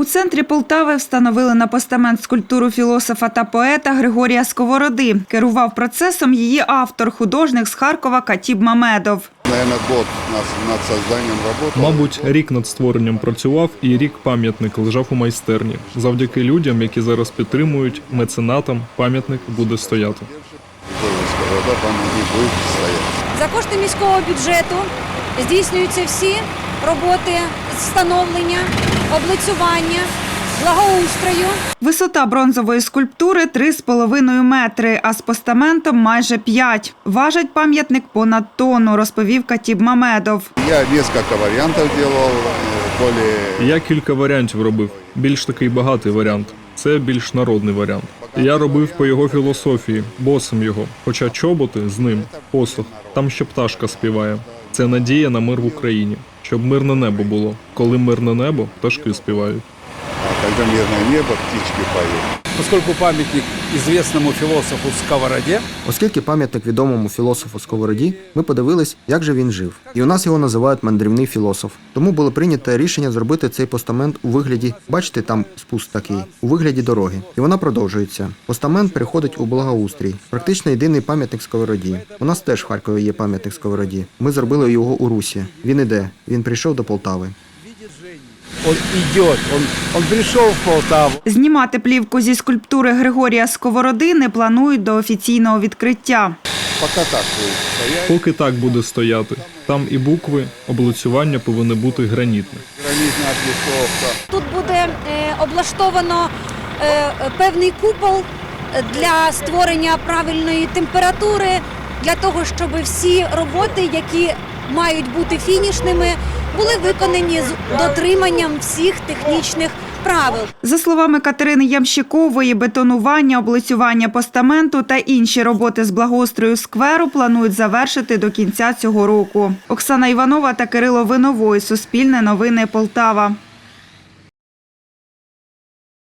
У центрі Полтави встановили на постамент скульптуру філософа та поета Григорія Сковороди. Керував процесом її автор, художник з Харкова Катіб Мамедов. Мабуть, рік над створенням працював і рік пам'ятник лежав у майстерні. Завдяки людям, які зараз підтримують, меценатам пам'ятник буде стояти. За кошти міського бюджету здійснюються всі роботи з встановлення, облицювання, благоустрою. Висота бронзової скульптури 3,5 метри, а з постаментом майже 5. Важить пам'ятник понад тонну, розповів Катіб Мамедов. Я несколько вариантов делал, э. Я кілька варіантів робив. Більш такий багатий варіант. Це більш народний варіант. Я робив по його філософії, босом його. Хоча чоботи з ним, посох. Там ще пташка співає. Це надія на мир в Україні. Щоб мирне небо було. Коли мирне небо, пташки співають. А когда мирное небо, птички поют. Поскольку памятник известному философу Сковороде, Оскільки пам'ятник відомому філософу Сковороді, ми подивились, як же він жив. І у нас його називають мандрівний філософ. Тому було прийнято рішення зробити цей постамент у вигляді, бачите, там спуск такий, у вигляді дороги. І вона продовжується. Постамент переходить у благоустрій. Практично єдиний пам'ятник Сковороді. У нас теж в Харкові є пам'ятник Сковороді. Ми зробили його у Русі. Він іде. Він прийшов до Полтави. Он идет, он, он пришел в Полтаву, Знімати плівку зі скульптури Григорія Сковороди не планують до офіційного відкриття. Пока так. Поки так буде стояти. Там і букви, облицювання повинні бути гранітне. Гранитная отлицовка. Тут буде е, облаштовано е, певний купол для створення правильної температури, для того, щоб всі роботи, які мають бути фінішними, були виконані з дотриманням всіх технічних правил. За словами Катерини Ямщикової, бетонування, облицювання постаменту та інші роботи з благоустрою скверу планують завершити до кінця цього року. Оксана Іванова та Кирило Виновой. Суспільне новини Полтава.